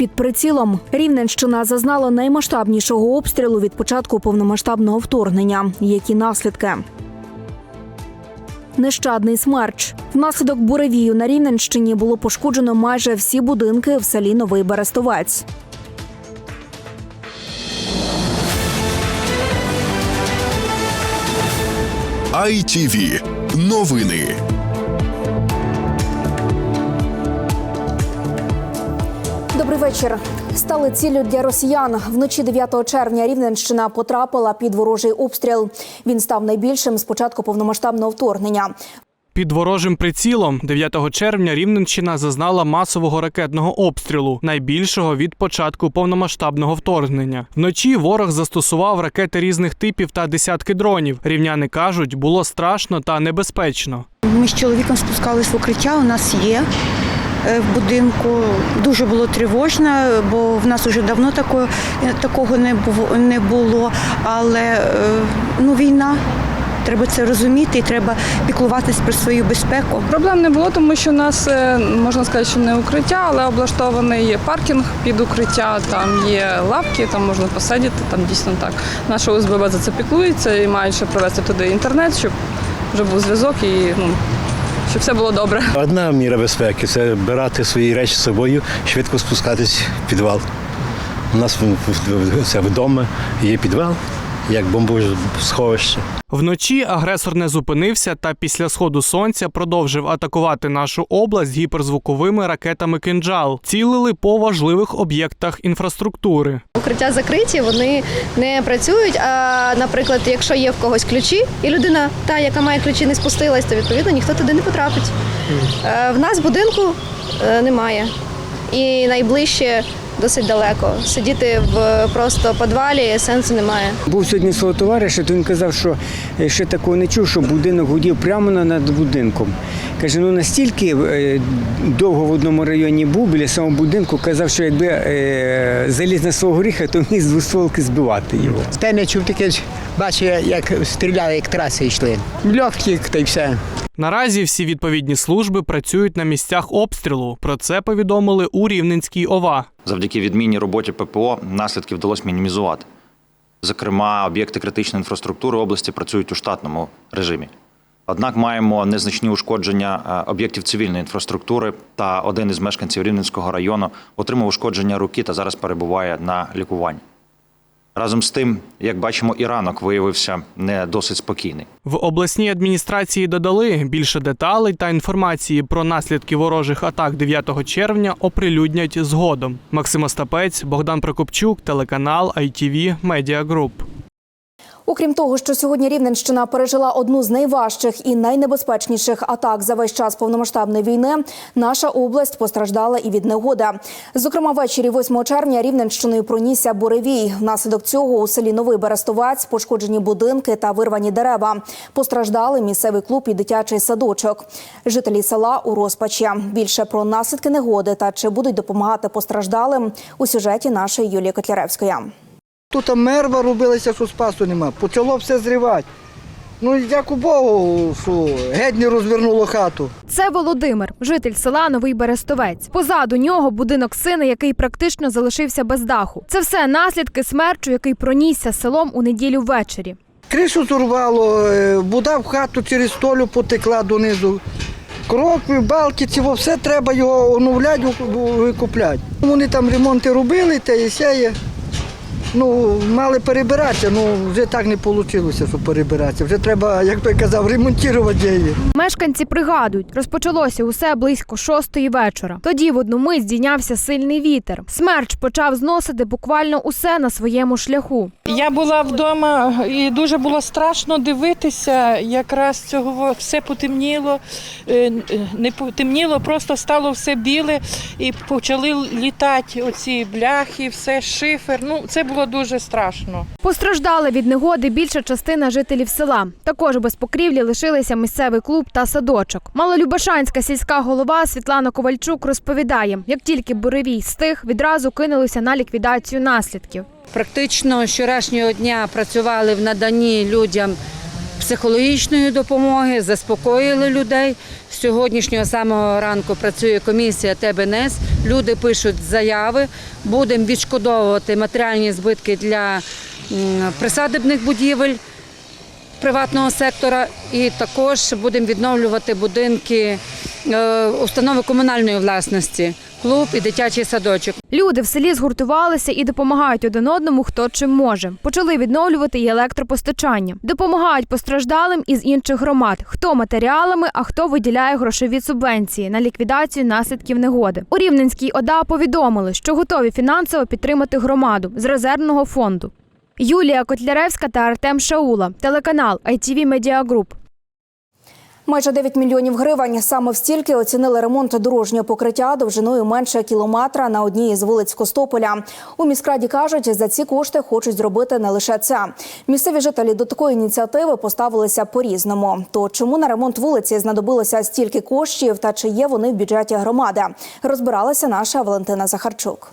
Під прицілом Рівненщина зазнала наймасштабнішого обстрілу від початку повномасштабного вторгнення. Які наслідки? Нещадний смерч. Внаслідок буревію на Рівненщині було пошкоджено майже всі будинки в селі Новий Берестовець. ITV. Новини. Добрий вечір. Стали ціллю для росіян. Вночі 9 червня Рівненщина потрапила під ворожий обстріл. Він став найбільшим з початку повномасштабного вторгнення. Під ворожим прицілом 9 червня Рівненщина зазнала масового ракетного обстрілу, найбільшого від початку повномасштабного вторгнення. Вночі ворог застосував ракети різних типів та десятки дронів. Рівняни кажуть, було страшно та небезпечно. Ми з чоловіком спускались в укриття. У нас є в будинку. Дуже було тривожно, бо в нас вже давно такого, такого не було. Але е, ну, війна. Треба це розуміти і треба піклуватись про свою безпеку. Проблем не було, тому що у нас е, можна сказати, що не укриття, але облаштований є паркінг під укриття, там є лавки, там можна посидіти, там дійсно так. Наша ОСББ за це піклується і мають ще провести туди інтернет, щоб вже був зв'язок і ну, щоб все було добре. Одна міра безпеки це брати свої речі з собою, швидко спускатись в підвал. У нас вдома є підвал, як бомбосховище. Вночі агресор не зупинився та після сходу сонця продовжив атакувати нашу область гіперзвуковими ракетами кинджал. Цілили по важливих об'єктах інфраструктури. Укриття закриті, вони не працюють. А, наприклад, якщо є в когось ключі, і людина, та, яка має ключі, не спустилась, то відповідно ніхто туди не потрапить. Е, В нас будинку е, немає. І найближче досить далеко. Сидіти в просто підвалі сенсу немає. Був сьогодні свого товариша, то він казав, що е, ще такого не чув, що будинок гудів прямо над будинком. Каже, ну настільки е, довго в одному районі був біля самого будинку, казав, що якби е, заліз на свого гріха, то міг з двостволки збивати його. Та не чув таке, бачив, як стріляли, як траси йшли. Льотки та й все. Наразі всі відповідні служби працюють на місцях обстрілу. Про це повідомили у Рівненській ОВА. Завдяки відмінній роботі ППО наслідки вдалося мінімізувати. Зокрема, об'єкти критичної інфраструктури області працюють у штатному режимі. Однак маємо незначні ушкодження е, об'єктів цивільної інфраструктури, та один із мешканців Рівненського району отримав ушкодження руки та зараз перебуває на лікуванні. Разом з тим, як бачимо, і ранок виявився не досить спокійний. В обласній адміністрації додали більше деталей та інформації про наслідки ворожих атак 9 червня оприлюднять згодом. Максим Остапець, Богдан Прокопчук, телеканал ITV Media Group. Окрім того, що сьогодні Рівненщина пережила одну з найважчих і найнебезпечніших атак за весь час повномасштабної війни, наша область постраждала і від негоди. Зокрема, ввечері 8 червня Рівненщиною пронісся буревій. Внаслідок цього у селі Новий Берестовець пошкоджені будинки та вирвані дерева. Постраждали місцевий клуб і дитячий садочок. Жителі села у розпачі. Більше про наслідки негоди та чи будуть допомагати постраждалим у сюжеті нашої Юлії Котляревської. Тут мерва робилася, що спасу нема. Почало все зривати. Ну, і дяку Богу, що геть не розвернуло хату. Це Володимир, житель села Новий Берестовець. Позаду нього будинок сина, який практично залишився без даху. Це все наслідки смерчу, який пронісся селом у неділю ввечері. Кришу зурвало, е, вода в хату через столю потекла донизу. Крокви, балки, цього все треба його оновляти, викупляти. Вони там ремонти робили, те і сяє. Ну, мали перебиратися, ну вже так не вийшло, щоб перебиратися. Вже треба, як той казав, ремонтувати її. Мешканці пригадують, розпочалося усе близько шостої вечора. Тоді в одну мить здійнявся сильний вітер. Смерч почав зносити буквально усе на своєму шляху. Я була вдома і дуже було страшно дивитися. Якраз цього все потемніло, Е, не потемніло, просто стало все біле і почали літати оці бляхи, все шифер. Ну це було дуже страшно. Постраждала від негоди більша частина жителів села. Також без покрівлі лишилися місцевий клуб та садочок. Малолюбашанська сільська голова Світлана Ковальчук розповідає, як тільки буревій стих, відразу кинулися на ліквідацію наслідків. Практично вчорашнього дня працювали в наданні людям психологічної допомоги, заспокоїли людей. Сьогоднішнього самого ранку працює комісія ТБНС. Люди пишуть заяви. Будемо відшкодовувати матеріальні збитки для присадибних будівель приватного сектора, і також будемо відновлювати будинки е, установи комунальної власності, клуб і дитячий садочок. Люди в селі згуртувалися і допомагають один одному, хто чим може. Почали відновлювати і електропостачання. Допомагають постраждалим із інших громад, хто матеріалами, а хто виділяє грошові субвенції на ліквідацію наслідків негоди. У Рівненській ОДА повідомили, що готові фінансово підтримати громаду з резервного фонду. Юлія Котляревська та Артем Шаула, телеканал ITV Media Group. Майже 9 мільйонів гривень. Саме стільки оцінили ремонт дорожнього покриття довжиною менше кілометра на одній із вулиць Костополя. У міськраді кажуть, за ці кошти хочуть зробити не лише це. Місцеві жителі до такої ініціативи поставилися по-різному. То чому на ремонт вулиці знадобилося стільки коштів та чи є вони в бюджеті громади? Розбиралася наша Валентина Захарчук.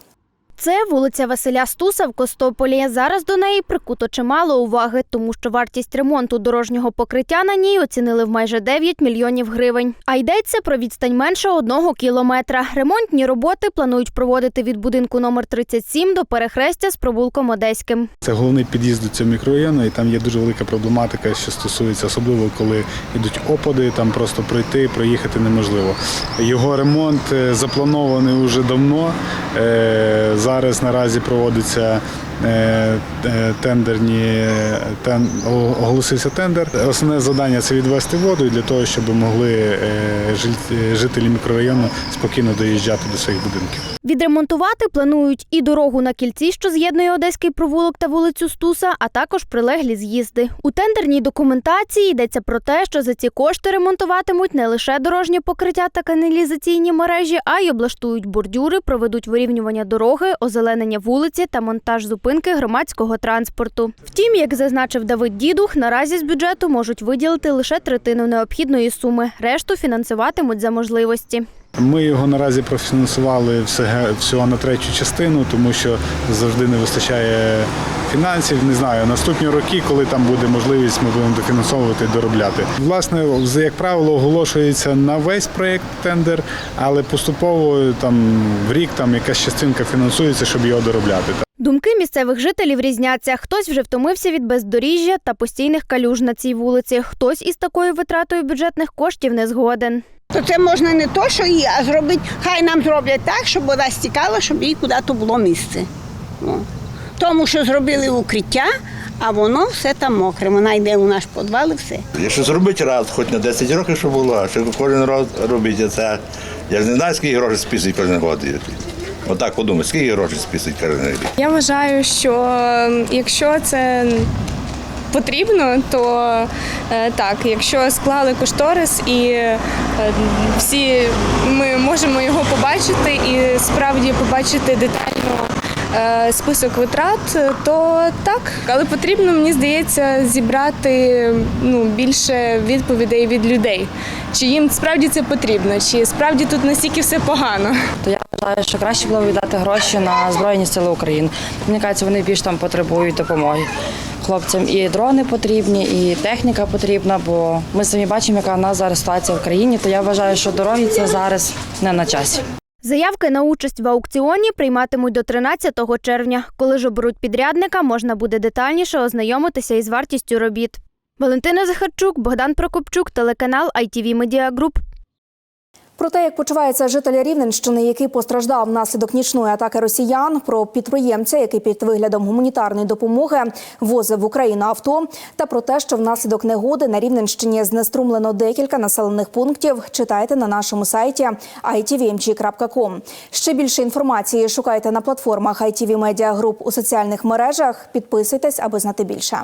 Це вулиця Василя Стуса в Костополі. Зараз до неї прикуто чимало уваги, тому що вартість ремонту дорожнього покриття на ній оцінили в майже 9 мільйонів гривень. А йдеться про відстань менше одного кілометра. Ремонтні роботи планують проводити від будинку номер 37 до перехрестя з провулком Одеським. Це головний під'їзд до цього мікрорайону, і там є дуже велика проблематика, що стосується особливо, коли йдуть опади, там просто пройти, проїхати неможливо. Його ремонт е, запланований вже давно. Зараз наразі проводиться тендерні е, тен, оголосився тендер. Основне завдання це відвести воду для того, щоб могли е, жителі мікрорайону спокійно доїжджати до своїх будинків. Відремонтувати планують і дорогу на кільці, що з'єднує Одеський провулок та вулицю Стуса, а також прилеглі з'їзди. У тендерній документації йдеться про те, що за ці кошти ремонтуватимуть не лише дорожнє покриття та каналізаційні мережі, а й облаштують бордюри, проведуть вирівнювання дороги, озеленення вулиці та монтаж зупинки громадського транспорту. Втім, як зазначив Давид Дідух, наразі з бюджету можуть виділити лише третину необхідної суми, решту фінансуватимуть за можливості. Ми його наразі профінансували всього на третю частину, тому що завжди не вистачає фінансів. Не знаю, наступні роки, коли там буде можливість, ми будемо дофінансовувати доробляти. Власне, як правило, оголошується на весь проєкт тендер, але поступово там в рік там якась частинка фінансується, щоб його доробляти. Думки місцевих жителів різняться. Хтось вже втомився від бездоріжжя та постійних калюж на цій вулиці. Хтось із такою витратою бюджетних коштів не згоден. То це можна не то, що її, а зробити, хай нам зроблять так, щоб вода стікала, щоб їй куди-то було місце. О. Тому що зробили укриття, а воно все там мокре. Вона йде у наш підвал і все. Якщо зробити раз, хоч на 10 років, щоб було, а що кожен раз робити це. Я ж не знаю, скільки грошей списують кожен год. Отак подумай, скільки грошей списують кожен. Я вважаю, що якщо це потрібно, то е, так, якщо склали кошторис і е, всі ми можемо його побачити і справді побачити детально. е, Список витрат, то так, але потрібно, мені здається, зібрати ну, більше відповідей від людей. Чи їм справді це потрібно, чи справді тут настільки все погано. Вважаю, що краще було віддати гроші на Збройні Сили України. Мені кажеться, вони більш там потребують допомоги. Хлопцям і дрони потрібні, і техніка потрібна, бо ми самі бачимо, яка в нас зараз ситуація в країні. То я вважаю, що дороги це зараз не на часі. Заявки на участь в аукціоні прийматимуть до 13 червня. Коли ж оберуть підрядника, можна буде детальніше ознайомитися із вартістю робіт. Валентина Захарчук, Богдан Прокопчук, телеканал ITV Media Group. Про те, як почувається житель Рівненщини, який постраждав внаслідок нічної атаки росіян, про підприємця, який під виглядом гуманітарної допомоги возив в Україну авто, та про те, що внаслідок негоди на Рівненщині знеструмлено декілька населених пунктів. Читайте на нашому сайті itvmg.com. Ще більше інформації шукайте на платформах ITV Media Group у соціальних мережах. Підписуйтесь, аби знати більше.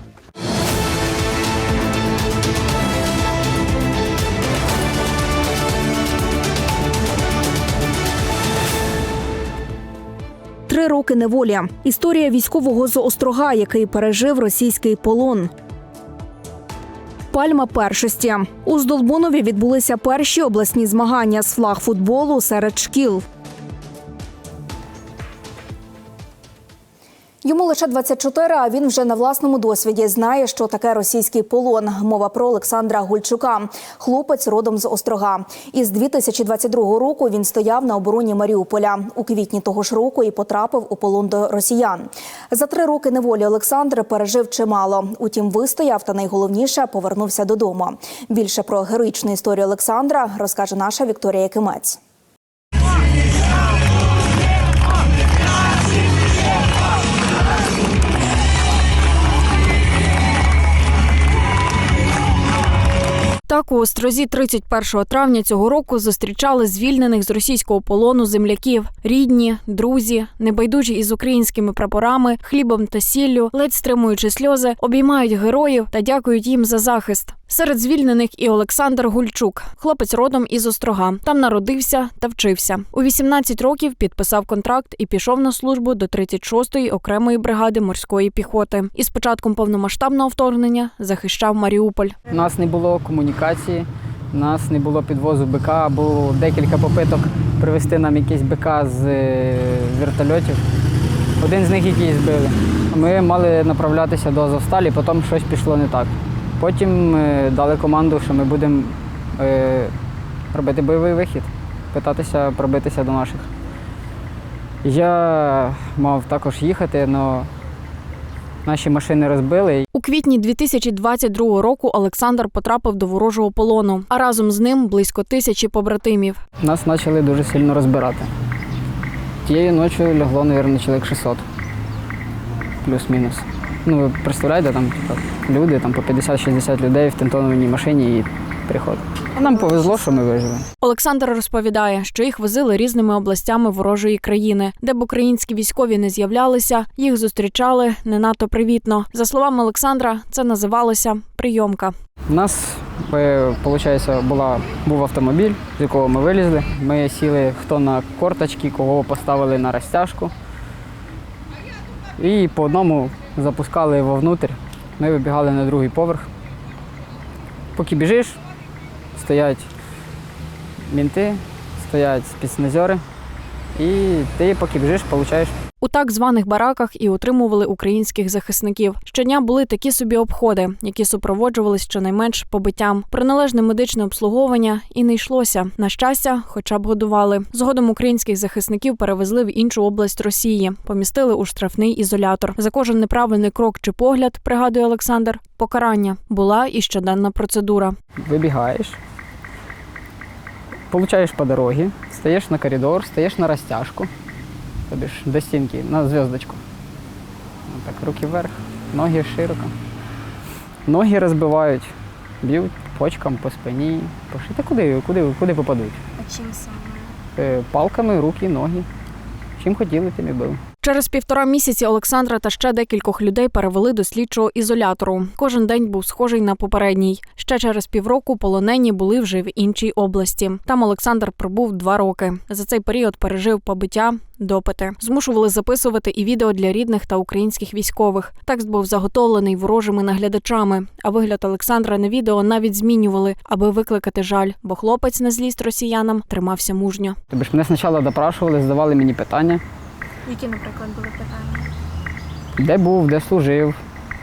Роки неволі. Історія військового з Острога, який пережив російський полон. Пальма першості у Здолбунові відбулися перші обласні змагання з флаг футболу серед шкіл. Йому лише 24, а він вже на власному досвіді знає, що таке російський полон. Мова про Олександра Гульчука. Хлопець родом з Острога. Із 2022 року він стояв на обороні Маріуполя. У квітні того ж року і потрапив у полон до росіян. За три роки неволі Олександр пережив чимало. Утім, вистояв та найголовніше повернувся додому. Більше про героїчну історію Олександра розкаже наша Вікторія Кимець. Так у Острозі 31 травня цього року зустрічали звільнених з російського полону земляків, рідні, друзі, небайдужі із українськими прапорами, хлібом та сіллю, ледь стримуючи сльози, обіймають героїв та дякують їм за захист. Серед звільнених і Олександр Гульчук, хлопець родом із Острога. Там народився та вчився. У 18 років підписав контракт і пішов на службу до 36-ї окремої бригади морської піхоти. І з початком повномасштабного вторгнення захищав Маріуполь. У нас не було комунікації, у нас не було підвозу БК, було декілька попиток привезти нам якийсь БК з е, вертольотів. Один з них який збили. Ми мали направлятися до Азовсталі, потім щось пішло не так. Потім е, дали команду, що ми будемо е, робити бойовий вихід, питатися пробитися до наших. Я мав також їхати, але наші машини розбили. У квітні 2022 року Олександр потрапив до ворожого полону, а разом з ним близько тисячі побратимів. Нас почали дуже сильно розбирати. Тієї ночі лягло, мабуть, чоловік 600. Плюс-мінус. Ну, ви представляєте, там типу, люди, там по 50-60 людей в тентованій машині і приход. Нам повезло, що ми вижили. Олександр розповідає, що їх возили різними областями ворожої країни, де б українські військові не з'являлися, їх зустрічали не надто привітно. За словами Олександра, це називалося прийомка. У нас, виходить, була, був автомобіль, з якого ми вилізли. Ми сіли хто на корточки, кого поставили на розтяжку. І по одному запускали його внутрь. Ми вибігали на другий поверх. Поки біжиш, стоять мінти, стоять спецназери, і ти поки біжиш, получаєш У так званих бараках і утримували українських захисників. Щодня були такі собі обходи, які супроводжувались щонайменш побиттям. Про належне медичне обслуговування і не йшлося. На щастя, хоча б годували. Згодом українських захисників перевезли в іншу область Росії, помістили у штрафний ізолятор. За кожен неправильний крок чи погляд, пригадує Олександр, покарання була і щоденна процедура. вибігаєш, получаєш по дорозі, стаєш на коридор, стаєш на розтяжку, тобі ж до стінки, на зв'язочку. Так, руки вверх, ноги широко. Ноги розбивають, б'ють почкам по спині. Та куди, куди, куди попадуть? А чим саме? Е, Палками, руки, ноги. Чим хотіли, тим і били. Через півтора місяці Олександра та ще декількох людей перевели до слідчого ізолятору. Кожен день був схожий на попередній. Ще через півроку полонені були вже в іншій області. Там Олександр пробув два роки. За цей період пережив побиття, допити. Змушували записувати і відео для рідних та українських військових. Текст був заготовлений ворожими наглядачами. А вигляд Олександра на відео навіть змінювали, аби викликати жаль, бо хлопець на злість росіянам тримався мужньо. Тобі ж мене спочатку допрашували, задавали мені питання, Які, наприклад, були питання? де був, де служив,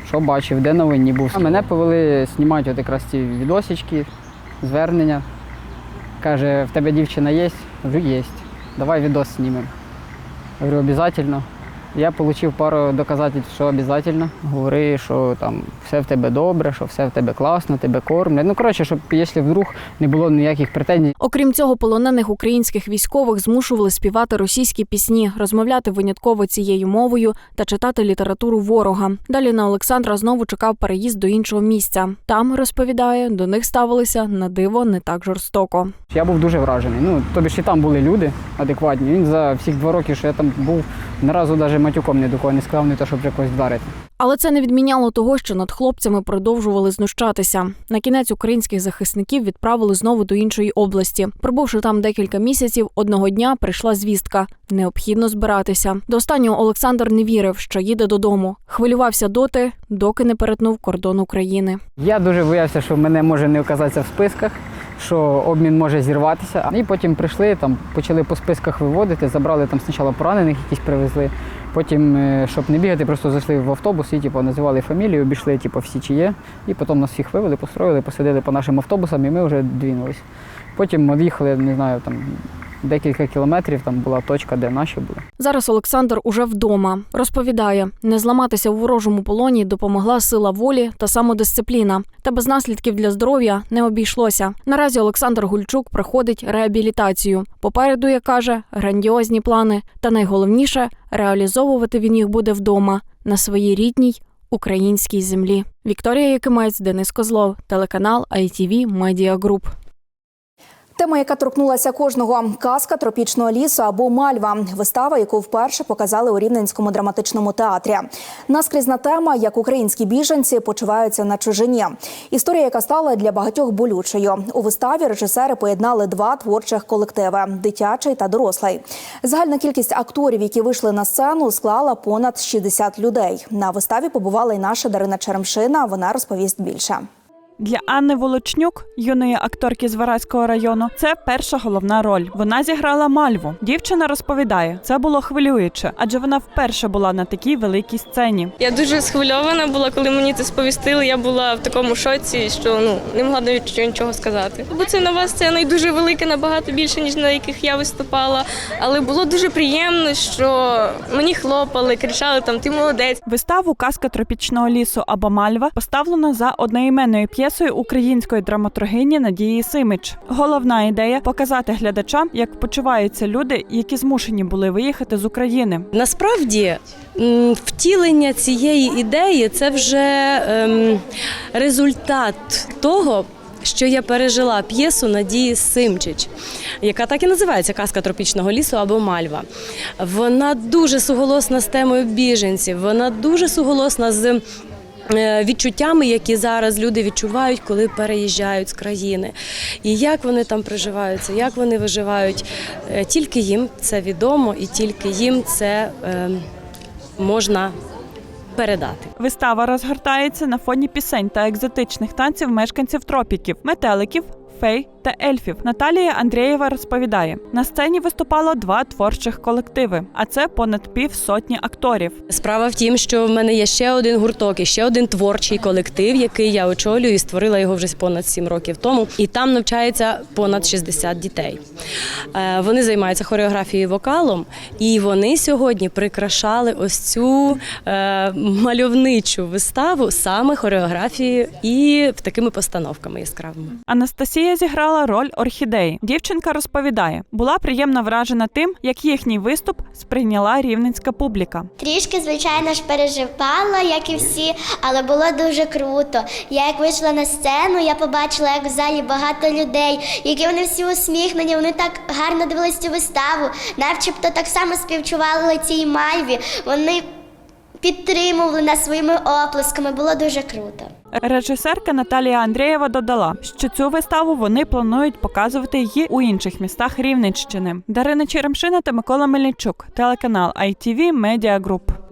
що бачив, де новинні був. А мене повели знімати от якраз ці відосички, звернення. Каже, в тебе дівчина є? Кажу, є. Давай відос знімемо. Говорю, обов'язково. Я отримав пару доказательств, що обов'язково. Говори, що там все в тебе добре, що все в тебе класно, тебе кормлять. Ну, коротше, щоб якщо вдруг не було ніяких претензій. Окрім цього, полонених українських військових змушували співати російські пісні, розмовляти винятково цією мовою та читати літературу ворога. Далі на Олександра знову чекав переїзд до іншого місця. Там розповідає, до них ставилися на диво не так жорстоко. Я був дуже вражений. Ну, тобі ж і там були люди адекватні. Він за всіх два роки, що я там був, ні разу навіть матюком ні до кого не сказав, не то, щоб когось вдарити. Але це не відміняло того, що над хлопцями продовжували знущатися. На кінець українських захисників відправили знову до іншої області. Пробувши там декілька місяців, одного дня прийшла звістка: необхідно збиратися. До останнього Олександр не вірив, що їде додому. Хвилювався доти, доки не перетнув кордон України. Я дуже боявся, що мене може не оказатися в списках, що обмін може зірватися. І потім прийшли, там почали по списках виводити, забрали там спочатку поранених, якісь привезли. Потім, е, щоб не бігати, просто зайшли в автобус і типу, називали фамілію, обійшли типу, всі чи є. І потім нас всіх вивели, построїли, посадили по нашим автобусам, і ми вже двинулись. Потім ми в'їхали, не знаю, там декілька кілометрів, там була точка, де наші були. Зараз Олександр уже вдома. Розповідає, не зламатися у ворожому полоні допомогла сила волі та самодисципліна. Та без наслідків для здоров'я не обійшлося. Наразі Олександр Гульчук проходить реабілітацію. Попереду, як каже, грандіозні плани. Та найголовніше реалізовувати він їх буде вдома на своїй рідній українській землі. Вікторія Якимець, Денис Козлов, телеканал ITV Media Group. Тема, яка торкнулася кожного казка тропічного лісу або мальва, вистава, яку вперше показали у Рівненському драматичному театрі. Наскрізна тема, як українські біженці почуваються на чужині. Історія, яка стала для багатьох болючою. У виставі режисери поєднали два творчих колективи дитячий та дорослий. Загальна кількість акторів, які вийшли на сцену, склала понад 60 людей. На виставі побувала й наша Дарина Черемшина. Вона розповість більше. Для Анни Волочнюк, юної акторки з Вараського району, це перша головна роль. Вона зіграла мальву. Дівчина розповідає, це було хвилююче, адже вона вперше була на такій великій сцені. Я дуже схвильована була, коли мені це сповістили. Я була в такому шоці, що ну не могла навіть нічого сказати. Бо це нова сцена і дуже велика, набагато більше, ніж на яких я виступала. Але було дуже приємно, що мені хлопали, кричали там Ти молодець. Виставу Казка тропічного лісу або Мальва поставлена за одноіменною п'єсою української драматургині Надії Симич. Головна ідея показати глядачам, як почуваються люди, які змушені були виїхати з України. Насправді втілення цієї ідеї це вже ем, результат того. Що я пережила п'єсу Надії Симчич, яка так і називається Казка тропічного лісу або Мальва. Вона дуже суголосна з темою біженців, вона дуже суголосна з відчуттями, які зараз люди відчувають, коли переїжджають з країни. І як вони там проживаються, як вони виживають. Е, Тільки їм це відомо і тільки їм це е, можна передати. Вистава розгортається на фоні пісень та екзотичних танців мешканців тропіків, метеликів. Фей та ельфів Наталія Андрієва розповідає: на сцені виступало два творчих колективи, а це понад пів сотні акторів. Справа в тім, що в мене є ще один гурток і ще один творчий колектив, який я очолюю і створила його вже понад сім років тому. І там навчається понад 60 дітей. Е, Вони займаються хореографією і вокалом, і вони сьогодні прикрашали ось цю е, мальовничу виставу саме хореографією і такими постановками яскравими. Анастасія зіграла роль орхідеї. Дівчинка розповідає, була приємно вражена тим, як їхній виступ сприйняла рівненська публіка. Трішки, звичайно ж, переживала, як і всі, але було дуже круто. Я як вийшла на сцену, я побачила, як в залі багато людей, які вони всі усміхнені, вони так гарно дивились цю виставу, начебто так само співчували цій мальві. Вони підтримували нас своїми оплесками. Було дуже круто. Режисерка Наталія Андрієва додала, що цю виставу вони планують показувати її у інших містах Рівненщини. Дарина Черемшина та Микола Мельничук, телеканал ITV Media Group.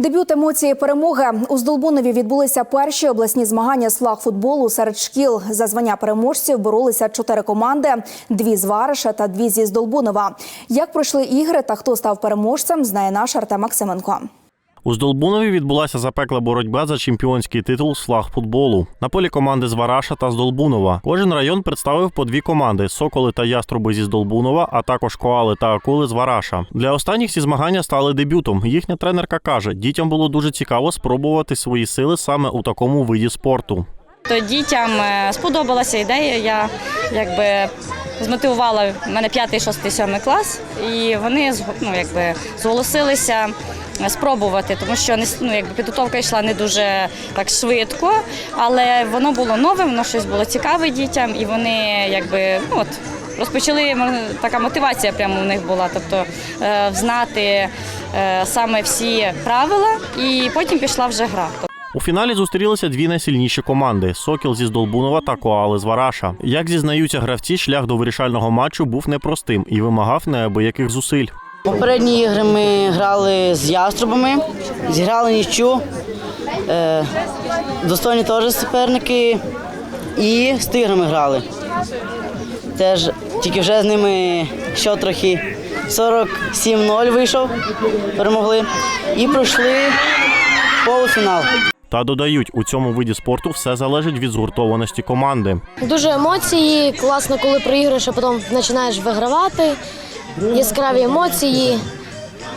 Дебют емоції перемоги у Здолбунові відбулися перші обласні змагання з флагфутболу серед шкіл. За звання переможців боролися чотири команди: дві з Вариша та дві зі Здолбунова. Як пройшли ігри та хто став переможцем, знає наш Артем Максименко. У Здолбунові відбулася запекла боротьба за чемпіонський титул з флаг футболу. На полі команди з Вараша та Здолбунова. Кожен район представив по дві команди: Соколи та Яструби зі Здолбунова, а також Коали та Акули з Вараша. Для останніх ці змагання стали дебютом. Їхня тренерка каже, дітям було дуже цікаво спробувати свої сили саме у такому виді спорту. То дітям е, сподобалася ідея. Я якби змотивувала в мене п'ятий, шостий, сьомий клас, і вони ну, якби зголосилися спробувати, тому що ну, якби підготовка йшла не дуже так швидко, але воно було нове, воно щось було цікаве дітям, і вони якби ну от розпочали така мотивація прямо у них була, тобто е, знати е, саме всі правила, і потім пішла вже гра. У фіналі зустрілися дві найсильніші команди Сокіл зі Здолбунова та Коали з Вараша. Як зізнаються гравці, шлях до вирішального матчу був непростим і вимагав неабияких зусиль. Попередні ігри ми грали з яструбами, зіграли нічу. Е, достойні теж суперники. І з тиграми грали. Теж тільки вже з ними що трохи 47-0 вийшов, перемогли. І пройшли полуфінал. Та додають, у цьому виді спорту все залежить від згуртованості команди. Дуже емоції, класно, коли проіграєш, а потім починаєш вигравати. Яскраві емоції.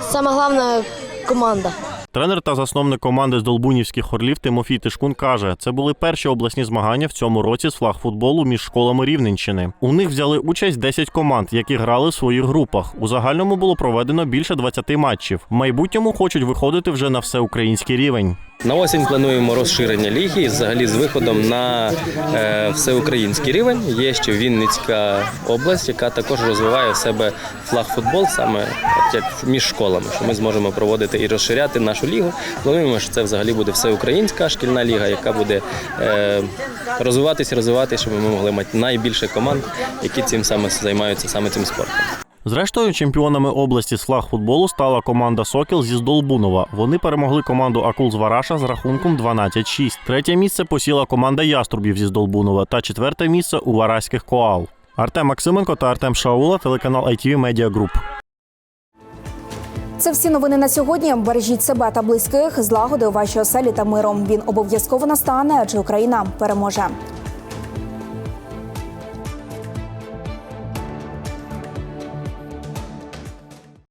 Саме головне команда. Тренер та засновник команди з Долбунівських орлів Тимофій Тишкун каже, це були перші обласні змагання в цьому році з флагфутболу між школами Рівненщини. У них взяли участь 10 команд, які грали в своїх групах. У загальному було проведено більше 20 матчів. В майбутньому хочуть виходити вже на всеукраїнський рівень. На осінь плануємо розширення ліги і взагалі з виходом на е, всеукраїнський рівень. Є ще Вінницька область, яка також розвиває в себе флагфутбол саме як між школами, що ми зможемо проводити і розширяти нашу лігу. Плануємо, що це взагалі буде всеукраїнська шкільна ліга, яка буде е, розвиватись, розвиватись, щоб ми могли мати найбільше команд, які цим саме займаються саме цим спортом. Зрештою, чемпіонами області з флагфутболу стала команда Сокіл зі Здолбунова. Вони перемогли команду Акул з Вараша з рахунком 12-6. Третє місце посіла команда Яструбів зі Здолбунова та четверте місце у Вараських Коал. Артем Максименко та Артем Шаула, телеканал ITV Media Group. Це всі новини на сьогодні. Бережіть себе та близьких, злагоди у вашій оселі та миром. Він обов'язково настане, адже Україна переможе.